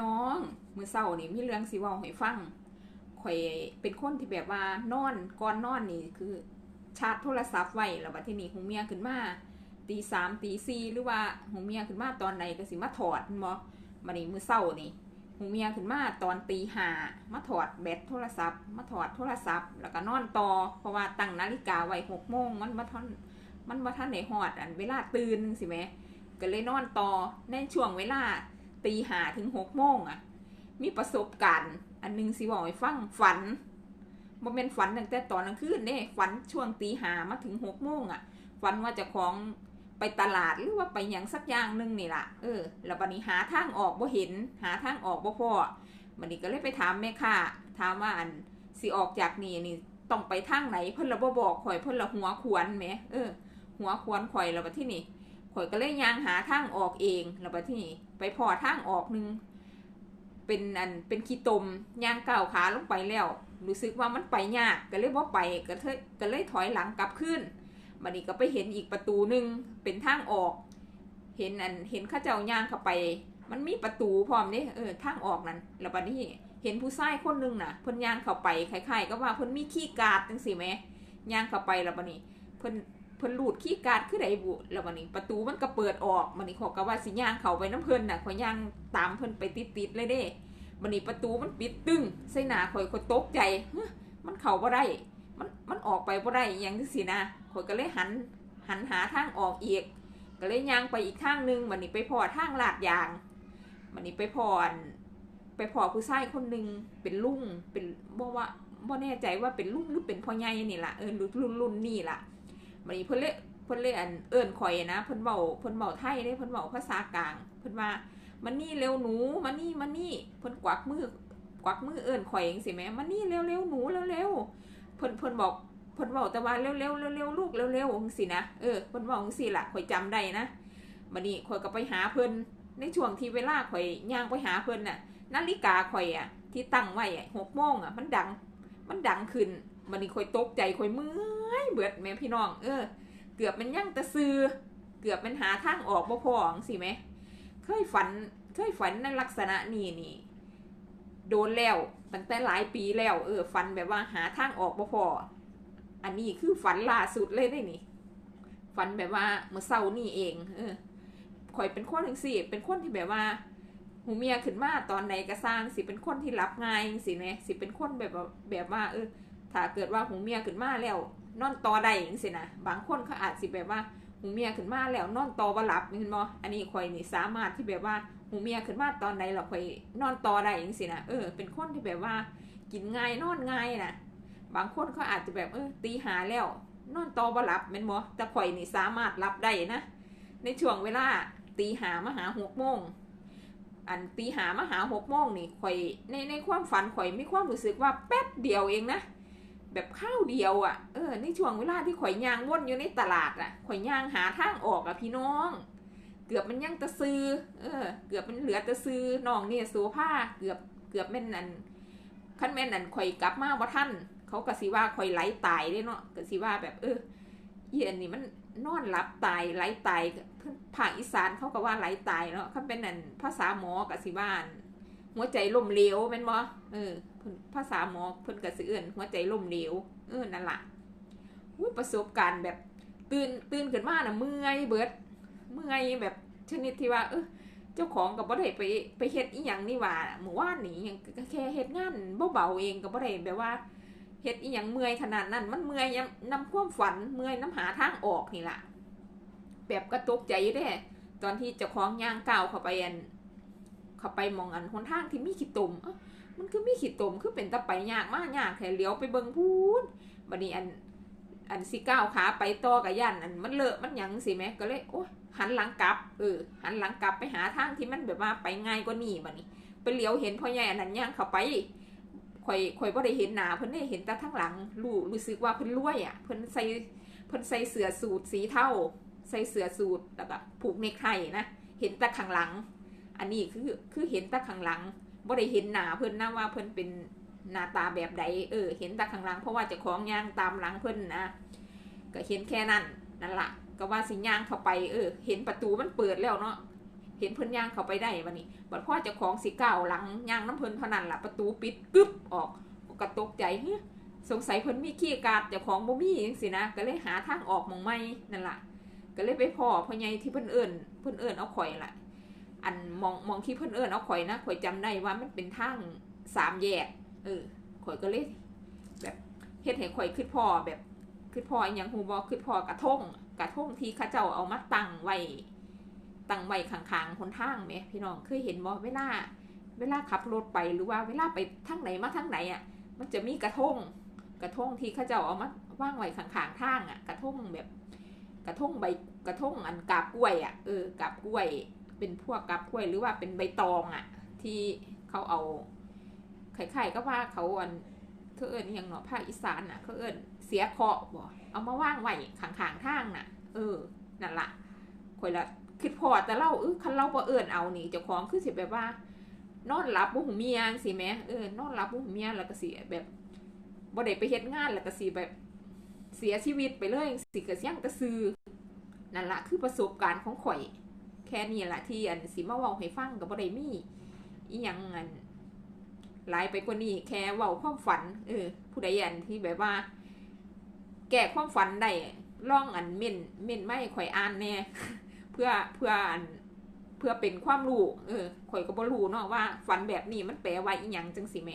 น้องมือเศร้านี่มีเรื่องสิว้าให้ฟังข่อยเป็นคนที่แบบว่านอนก่อนนอนนี่คือชาร์จโทรศัพท์ไว้แล้วบัดที่นี้หูเมียขึ้นมาตีสามตีสี่หรือว่าหูเมียขึ้นมาตอนใดก็สิมาถอดม่นบ่บัดนี้มือเศร้านี่หูเมียขึ้นมาตอนตีห้ามาถอดแบตโทรศัพท์ มาถอดโทรศัพท์ แล้วก็นอนต่อเพราะว่าตั้งนาฬิกาไว้หกโมงมันบ่ทันมันบ่ทันได้ฮอดอันเวลาตื่นสิแหมก็เลยนอนต่อในช่วงเวลา ตีหาถึงหกโมงอะมีประสบการณ์ อันหนึงสิบอกให้ฟังฝันบ่แม่นฝันตั้งแต่ตอนกลางคืนเด้ฝันช่วงตีหามาถึงหกโมงอะฝันว่าจะของไปตลาดหรือว่าไปหยังสักอย่างหนึงนี่ล่ะ เออ แล้วบัดนี้หาทางออกบ่เห็น หาทางออกบ่พอบัดนี้ก็เลยไปถามแม่ค้าถามว่าอันสิออกจากนี่นี่ต้องไปทางไหนเพิ่นละบ่บอกข่อยเพิ่นละหัวขวนแหมเออ หัวขวนข่อยแล้วบัดที่นี่ ข่อยก็เลยยางหาทางออกเองแล้วบัดที่นี่ไปพอทางออกหนึง เป็นอันเป็นขี้ตมยางเก้าขาลงไปแล้ว รู้สึกว่ามันไปยากก็เลยบ่าไปก็เลยก็เลยถอยหลังกลับขึ้นบัดนี้ก็ไปเห็นอีกประตูหนึ่งเป็นทางออก เห็นอันเห็นข้าเจ้าย่างเข้าไป มันมีประตูพร้อมเด้เออทางออกนั้นแล้วบัดนี้เห็นผู้ชายคนหนึงน่ะเพิ่นย่างเข้าไปคล้ายๆก็ว่าเพิ่นมีขี้กาดจังซี่แหมย่างเข้าไปแล้วบัดนี้เพิ่น เพิ่นลูดขี้กาดคือไดบุแล้วบัดนี้ประตูมันก็เปิดออกบัดนี้เขอยก็ว่าสิย่างเขาไปน้ำเพิ่นน่ะขอยย่างตามเพิ่นไปติดๆเลยเด้บันนี้ประตูมันปิดตึ้งใส่หนาข่อยข่อยตกใจเฮ้ยมันเข้าบ่ได้มันมันออกไปบ่ได้อยังจังซี่นะข่อยก็เลยหันหันหาทางออกอีก ก็เลยย่างไปอีกทางนึงบัดนี้ไปพอทางลาดยางบัดนี้ไปพออันไปพอผู้ชายคนหนึงเป็นลุงเป็นบ่ว่าบ่แน่ใจว่าเป็นลุงหรือเป็นพ่อใหญ่นี่ล่ะเออรุ่นรุ่นรุ่นนี่ล่ะ บัดนี้เพิ่นเลยเพิ่นเลยอันเอิ้นข่อยนะเพิ่นเว้าเพิ่นเว้าไทยเด้เพิ่นเว้าภาษากลางเพิ่นว่ามันนี่เร็วหนูมันนี่มันนี่เพิ่นกวักมือกวักมือเอิ้นข่อยเองสิแม่มันนี่เร็วเร็วหนูเร็วเร็วเพิ่นเพิ่นบอกเพิ่นบอกแต่ว่าเร็วเร็วเร็วเร็วลูกเร็วเร็วจังซี่นะเออเพิ่นบอกจังซี่ล่ะข่อยจำได้นะบัดนี้ข่อยก็ไปหาเพิ่นในช่วงที่เวลาข่อยย่างไปหาเพิ่นน่ะนาฬิกาข่อยอะที่ตั้งไว้อะหกโมงอะมันดังมันดังขึ้น บัดนี้ข่อยตกใจข่อยเมื่อยเบิดแม่พี่น้อง เออ เกือบมันยั่งตะซือ เกือบมันหาทางออกบ่พองซี่แหม เคยฝัน เคยฝันในลักษณะนี้นี่โดนแล้วตั้งแต่หลายปีแล้ว เออฝันแบบว่าหาทางออกบ่พอ อันนี้คือฝันล่าสุดเลยได้นี่ฝันแบบว่าเมื่อเช้านี่เอง เออข่อยเป็นคนถึงสิเป็นคนที่แบบว่าหูเมียขึ้นมาตอนใดก็สร้างสิเป็นคนที่รับง่ายสิแหมสิเป็นคนแบบว่าแบบว่า เออ ถ้าเกิดว่าหูเมียขึ้นมาแล้วนอนต่อได้จังซี่นะบางคนเขาอาจสิแบบว่าหูเมียขึ้นมาแล้วนอนต่อบ่หลับเห็นบ่อันนี้ข่อยนี่สามารถที่แบบว่าหูเมียขึ้นมาตอนใดเราค่อยนอนต่อได้จังซี่นะเออเป็นคนที่แบบว่า กินง่ายนอนง่ายนะบางคนเขาอาจจะแบบเออตีหาแล้วนอนต่อบ่หลับแม่นบ่แต่ข่อยนี่สามารถรับได้นะในช่วงเวลาตีหามาหาหกโมงอันตีหามาหาหกโมงนี่ข่อยในในความฝันข่อยมีความรู้สึกว่าแป๊บเดียวเองนะ แบบข้าวเดียวอะ่ะ เออ ในช่วงเวลาที่ข่อยยางวนอยู่ในตลาดอะ่ะ ข่อยยางหาทางออกอะ่ะพี่น้อง เกือบมันยังตะซื้อเออ เกือบมันเหลือตะซื้อน้องเนี่ยโซผ้าเกือบ เกือบแม่นนั่นขั้นแม่นนั่นข่อยกลับมาบ่าท่าน เขาก็สิว่าข่อยไหลตายเด้เนาะก็สิว่าแบบ เออเย็นนี่มันนอนหลับตายไหลตายภาคอีสานเขาก็ว่าไหลตายเนาะคันเป็นนั่นภาษาหมอก็สิว่าน หัวใจล้มเหลวแม่นบ่เออภาษาหมอเพิ่นก็สิเอื้นหัวใจล้มเหลวเออนั่นล่ะประสบการณ์แบบตื่นตื่นขึ้นมาน่ะเมื่อยเบิดเมื่อยแบบชนิดที่ว่า เออเจ้าของก็บ่ได้ไปไปเฮ็ดอีหยังนี่หว่าเมื่อวานนี้หยังแค่เฮ็ดงานเบาๆเองก็บ่ได้แบบว่าเฮ็ดอีหยังเมื่อยขนาดนั้น มันเมื่อยยำนำความฝันเมื่อยน้ำหาทางออกนี่ล่ะแบบก็ตกใจอยู่เด้ตอนที่เจ้าของย่างก้าวเข้าไปอัน เข้าไปมองอันหนทางที่มีขี้ตุ่มมันคือมีขีดตมคือเป็นตะไปยากมากยากแค่เลี้ยวไปเบิงพูนบัดนี้อันอันสิก้าวขาไปต่อกับย่านอันมันเลอะมันหยังสิแม่ก็เลยโอ้ยหันหลังกลับเออหันหลังกลับไปหาทางที่มันแบบว่าไปง่ายกว่านี้บัดนี้ไปเลี้ยวเห็นพ่อใหญ่อันนั้นย่างเข้าไปข่อยข่อยบ่ได้เห็นหนาเพิ่นได้เห็นแต่ทางหลังรู้รู้สึกว่าเพิ่นรวยอะเพิ่นใส่เพิ่นใส่เสื้อสูทสีเทาใส่เสื้อสูทแล้วก็ผูกเนคไทนะเห็นแต่ข้างหลัง อันนี้คือคือเห็นต่ข้างหลังบ่ได้เห็นหน้าเพิ่นนะว่าเพิ่นเป็นหน้าตาแบบใดเออ เห็นต่ข้างหลัง เพราะว่าจะของย่างตามหลังเพิ่นนะก็เห็นแค่นั้นนั่นล่ะก็ว่าสิย่างเข้าไปเออ เห็นประตูมันเปิดแล้วเนาะเห็นเพิ่นย่างเข้าไปได้บัดนี้บัดพ่อเจ้าของสิก้าวหลังย่างน้ำเพิ่นเท่านั้นละประตูปิดกึ๊บออกก็ตกใจเฮ้ยสงสัยเพิ่นมีขี้กาดเจ้าของบ่มีจังซี่นะก็เลยหาทางออกมองใหม่นั่นล่ะก็เลยไปพ่อพ่อใหญ่ที่เพิ่นเอิ้นเพิ่นเอิ้นเอาข่อยล่ะ อันมองมองที่เพิ่นเอิ้นเอาข่อยนะข่อยจำได้ว่ามันเป็นทางสามแยก เออข่อยก็เลยแบบเฮ็ดให้ข่อยคิดพ่อแบบคิดพ่ออหยังฮูบ่คิดพ่อกระทงกระทงที่เขาเจ้าเอามาตั้งไว้ตั้งไว้ข้างๆหนทางแหมพี่น้องเคยเห็นบ่เวลาเวลาขับรถไปหรือว่าเวลาไปทางไหนมาทางไหนอะ มันจะมีกระทงกระทงที่เขาเจ้าเอามาว่างไว้ข้างๆทางอะ กระทงแบบ กระทงใบกระทงอันกาบกล้วยอะเออกาบกล้วย เป็นพวกกาบกล้วยหรือว่าเป็นใบตองอะ ที่เขาเอาไข่ๆก็ว่าเขาอันเขาเอิญยังเนาะภาคอีสานอะเขาเอิญเสียเคาะบ่เอามาว่างไว้ข้างๆทางน่ะ เออนั่นละข่อยละคิดพอแต่เล่าเออคันเล่าบ่เอิญเอานี่เจ้าของคือสิแบบว่า นอนหลับบ่หูเมียสิแหมเออนอนหลับบ่หูเมียแล้วก็สิแบบบ่ได้ไปเฮ็ดงานแล้วก็สิแบบเสียชีวิตไปเลยสิก็เสียงต่ซื้อนั่นละคือประสบการณ์ของข่อย แค่นี้แหละที่อันสิมาเว้าให้ฟังกับบ่ได้มีอีหยังอันหลายไปกว่านี้แค่เว้าความฝัน เออ ผู้ใดอันที่แบบว่า แก้ความฝันได้ล่องอันเม่นเม่นไม่ข่อยอ่านแน่เพื่อเพื่ออันเพื่อเป็นความรู้เออข่อยก็บ่รู้เนาะว่าฝันแบบนี้มันแปลว่าอีหยังจังสิแหม